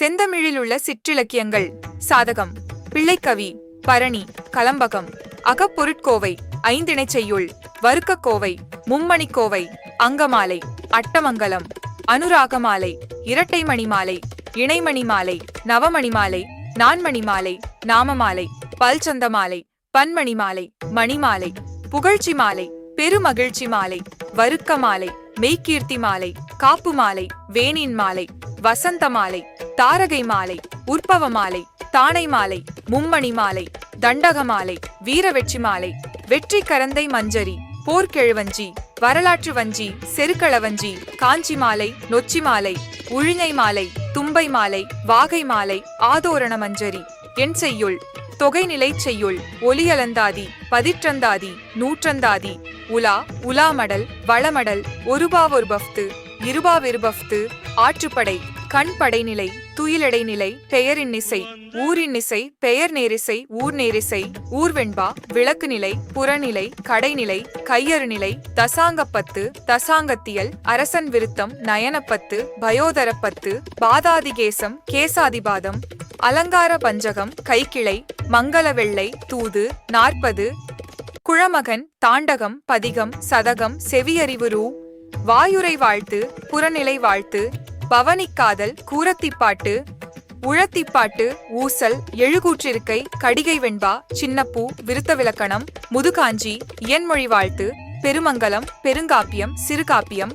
செந்தமிழில் உள்ள சிற்றிலக்கியங்கள். சாதகம். பிள்ளைக்கவி. பரணி. கலம்பகம். அகப்பொருட்கோவை. ஐந்திணைச் செய்யுள் வறுக்கக்கோவை மும்மணிக்கோவை. அங்கமாலை. அட்டமங்கலம். அனுராகமாலை. இரட்டை மணிமாலை இணைமணி மாலை நவமணி மாலை நான்மணி மாலை நாமமாலை. பல்சந்த மாலை பன்மணி மாலை மணிமாலை. புகழ்ச்சி மாலை பெருமகிழ்ச்சி மாலை வருக்க மாலை மெய்கீர்த்தி மாலை காப்பு மாலை வேணின் மாலை வசந்த மாலை தாரகை மாலை உற்பவ மாலை தானை மாலை மும்மணி மாலை தண்டக மாலை வீரவெற்றி மாலை வெற்றி கரந்தை மஞ்சரி போர்க்கெழுவஞ்சி வரலாற்று வஞ்சி செருக்களவஞ்சி காஞ்சி மாலை நொச்சி மாலை உழிஞை மாலை தும்பை மாலை வாகை மாலை ஆதோரண மஞ்சரி என் செய்யுள் தொகைநிலை செய்யுள் ஒலியலந்தாதி பதிற்றந்தாதி நூற்றந்தாதி உலா உலாமடல் வளமடல் ஒருபாவொரு பஃப்து இருபாவிருபஃது ஆற்றுப்படை கண் துயிலடை துயிலடைநிலை பெயரின் இசை ஊரின் இசை பெயர் நேரிசை ஊர் நேரிசை ஊர்வெண்பா விளக்கு நிலை புறநிலை கடைநிலை கையறு நிலை தசாங்கப்பத்து தசாங்கத்தியல் அரசன் விருத்தம் நயனப்பத்து பயோதரப்பத்து பாதாதிகேசம் கேசாதிபாதம் அலங்கார பஞ்சகம் கைக்கிளை மங்கள வெள்ளை தூது நாற்பது குழமகன் தாண்டகம் பதிகம் சதகம் செவியறிவு ரூ வாயுரை வாழ்த்து புறநிலை வாழ்த்து பவனிக்காதல் கூரத்திப்பாட்டு உழத்திப்பாட்டு ஊசல் எழுகூற்றிருக்கை கடிகை வெண்பா சின்னப்பூ விருத்த விலக்கணம் முதுகாஞ்சி இயன்மொழி வாழ்த்து பெருமங்கலம் பெருங்காப்பியம் சிறுகாப்பியம்